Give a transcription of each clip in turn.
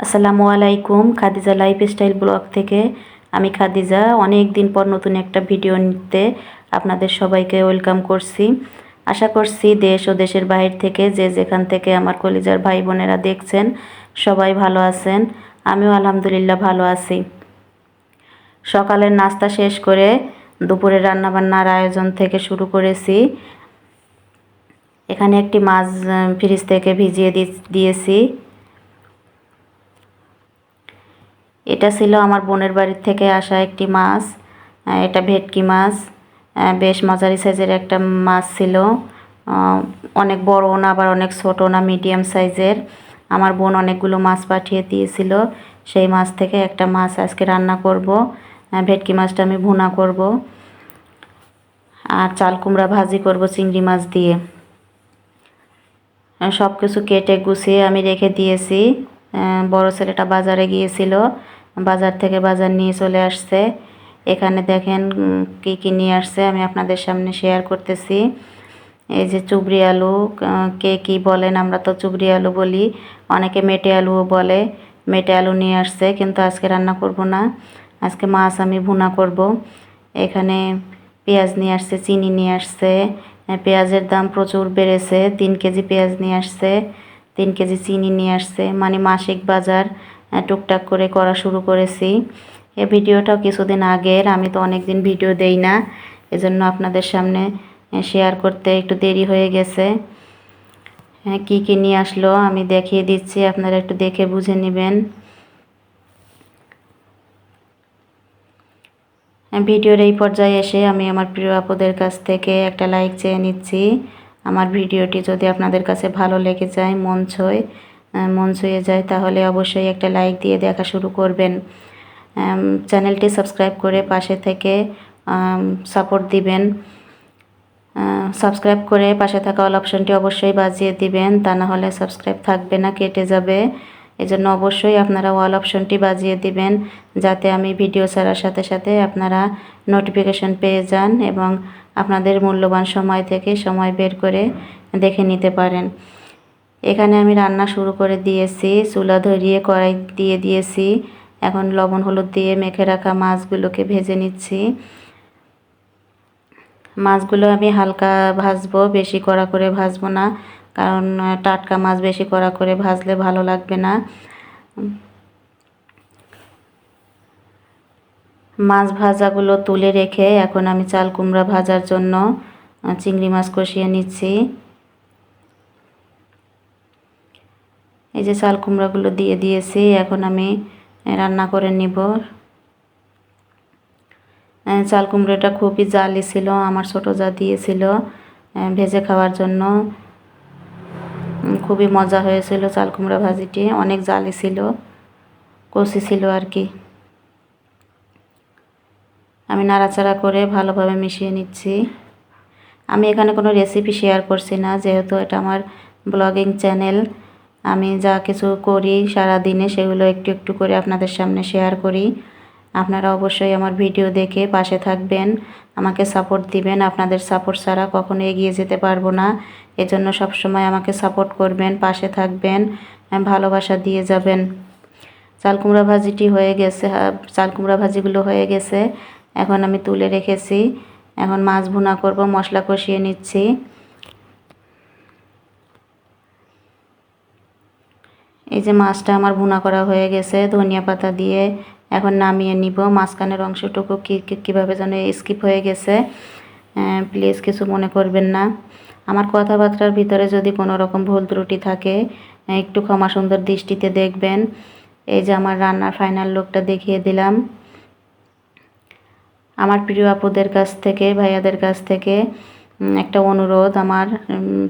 আসসালামু আলাইকুম, Khadija life style blog থেকে। আমি খাদিজা অনেক দিন পর নতুন একটা ভিডিও নিতে আপনাদের সবাইকে ওয়েলকাম করছি। আশা করছি দেশ ও দেশের বাইরে থেকে যে যেখান থেকে আমার কলিজার ভাই বোনেরা দেখছেন, সবাই ভালো আছেন। আমিও আলহামদুলিল্লাহ ভালো আছি। সকালের নাস্তা শেষ করে দুপুরে রান্নাবান্নার আয়োজন থেকে শুরু করেছি। এখানে একটি মাছ ফ্রিজ থেকে ভিজিয়ে দিয়েছি। এটা ছিল আমার বোনের বাড়ির থেকে আসা একটি মাছ এটা ভেটকি মাছ বেশ মাঝারি সাইজের একটা মাছ ছিল অনেক বড় না, আবার অনেক ছোট না, মিডিয়াম সাইজের। আমার বোন অনেকগুলো মাছ পাঠিয়ে দিয়েছিল, সেই মাছ থেকে একটা মাছ আজকে রান্না করব ভেটকি মাছটা আমি ভুনা করব, আর চাল কুমড়া ভাজি করব চিংড়ি মাছ দিয়ে। সব কিছু কেটে গুছিয়ে আমি রেখে দিয়েছি বড় ছেলেটা বাজারে গিয়েছিল বাজার থেকে বাজার নিয়ে চলে আসছে। এখানে দেখেন কি কি নিয়ে আসছে আমি আপনাদের সামনে শেয়ার করতেছি। এই যে চুবড়ি আলু কে কি বলেন আমরা তো চুবড়ি আলু বলি। অনেকে মেটে আলুও বলে। মেটে আলু নিয়ে আসছে, কিন্তু আজকে রান্না করব না। আজকে মাছ আমি ভুনা করব। এখানে পেঁয়াজ নিয়ে আসছে, চিনি নিয়ে আসছে। পেঁয়াজের দাম প্রচুর বেড়েছে। তিন কেজি পেঁয়াজ নিয়ে আসছে, তিন কেজি চিনি নিয়ে আসছে। মানে মাসিক বাজার টুকটাক করে করা শুরু করেছি। এ ভিডিওটাও কিছুদিন আগের, আমি তো অনেক দিন ভিডিও দেই না, এজন্য আপনাদের সামনে শেয়ার করতে একটু দেরি হয়ে গেছে। হ্যাঁ কী কী নিয়ে আসলো আমি দেখিয়ে দিচ্ছি, আপনারা একটু দেখে বুঝে নেবেন। ভিডিওর এই পর্যায়ে এসে আমি আমার প্রিয় আপুদের কাছ থেকে একটা লাইক চেয়ে নিচ্ছি। আমার ভিডিওটি যদি আপনাদের কাছে ভালো লেগে যায়, মন ছয় মন ছুঁয়ে যায়, তাহলে অবশ্যই একটা লাইক দিয়ে দেখা শুরু করবেন। চ্যানেলটি সাবস্ক্রাইব করে পাশে থেকে সাপোর্ট দিবেন। সাবস্ক্রাইব করে পাশে থাকা অল অপশনটি অবশ্যই বাজিয়ে দিবেন, তা না হলে সাবস্ক্রাইব থাকবে না, কেটে যাবে। এজন্য অবশ্যই আপনারা অল অপশনটি বাজিয়ে দিবেন, যাতে আমি ভিডিও ছাড়ার সাথে সাথে আপনারা নোটিফিকেশন পেয়ে যান এবং আপনাদের মূল্যবান সময় থেকে সময় বের করে দেখে নিতে পারেন। এখানে আমি রান্না শুরু করে দিয়েছি, চুলা ধরিয়ে কড়াই দিয়ে দিয়েছি। এখন লবণ হলুদ দিয়ে মেখে রাখা মাছগুলোকে ভেজে নিচ্ছি। মাছগুলো আমি হালকা ভাজবো, বেশি কড়া করে ভাজবো না, কারণ টাটকা মাছ বেশি কড়া করে ভাজলে ভালো লাগবে না। মাছ ভাজাগুলো তুলে রেখে এখন আমি চাল কুমড়া ভাজার জন্য চিংড়ি মাছ কষিয়ে নিচ্ছি। এই যে চাল কুমড়াগুলো দিয়ে দিয়েছি, এখন আমি রান্না করে নিব। চাল কুমড়োটা খুবই জালি ছিল, আমার ছোটো যা দিয়েছিল ভেজে খাওয়ার জন্য। খুবই মজা হয়েছিল চাল কুমড়া ভাজিটি, অনেক জালি ছিল, কষি ছিল আর কি। আমি নাড়াচাড়া করে ভালোভাবে মিশিয়ে নিচ্ছি। আমি এখানে কোনো রেসিপি শেয়ার করছি না, যেহেতু এটা আমার ব্লগিং চ্যানেল আমি যা কিছু করি সারা দিনে সেগুলো একটু একটু করে আপনাদের সামনে শেয়ার করি। আপনারা অবশ্যই আমার ভিডিও দেখে পাশে থাকবেন। আমাকে সাপোর্ট দিবেন। আপনাদের সাপোর্ট ছাড়া কখনো এগিয়ে যেতে পারব না। এজন্য সবসময় আমাকে সাপোর্ট করবেন, পাশে থাকবেন ভালোবাসা দিয়ে যাবেন। চাল কুমড়া ভাজিটি হয়ে গেছে চাল কুমড়া ভাজিগুলো হয়ে গেছে। এখন আমি তুলে রেখেছি। এখন মাছ ভুনা করব, মশলা কষিয়ে নিচ্ছি। এই যে মাছটা আমার ভুনা করা হয়ে গেছে, ধনিয়া পাতা দিয়ে এখন নামিয়ে নিব। মাঝখানের অংশটুকু কী কীভাবে যেন স্কিপ হয়ে গেছে। প্লিজ কিছু মনে করবেন না। আমার কথাবার্তার ভিতরে যদি কোনো রকম ভুল ত্রুটি থাকে, একটু ক্ষমা সুন্দর দৃষ্টিতে দেখবেন। এই যে আমার রান্নার ফাইনাল লুকটা দেখিয়ে দিলাম। আমার প্রিয় আপুদের কাছ থেকে, ভাইয়াদের কাছ থেকে একটা অনুরোধ আমার।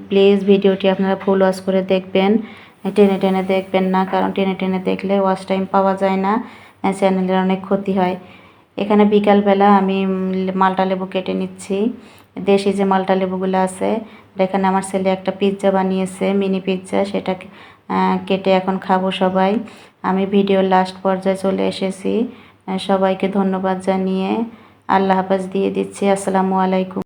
প্লিজ ভিডিওটি আপনারা ফুল ওয়াশ করে দেখবেন। টেনে টেনে দেখবেন না, কারণ টেনে টেনে দেখলে ওয়াশ টাইম পাওয়া যায় না চ্যানেলের অনেক ক্ষতি হয়। এখানে বিকালবেলা আমি মালটা লেবু কেটে নিচ্ছি। দেশি যে মালটা লেবুগুলো আছে, এখানে আমার ছেলে একটা পিৎজা বানিয়েছে মিনি পিৎজা সেটা কেটে এখন খাব সবাই। আমি ভিডিও লাস্ট পর্যায়ে চলে এসেছি। সবাইকে ধন্যবাদ জানিয়ে আল্লাহ হাফাজ দিয়ে দিচ্ছি। আসসালামু আলাইকুম।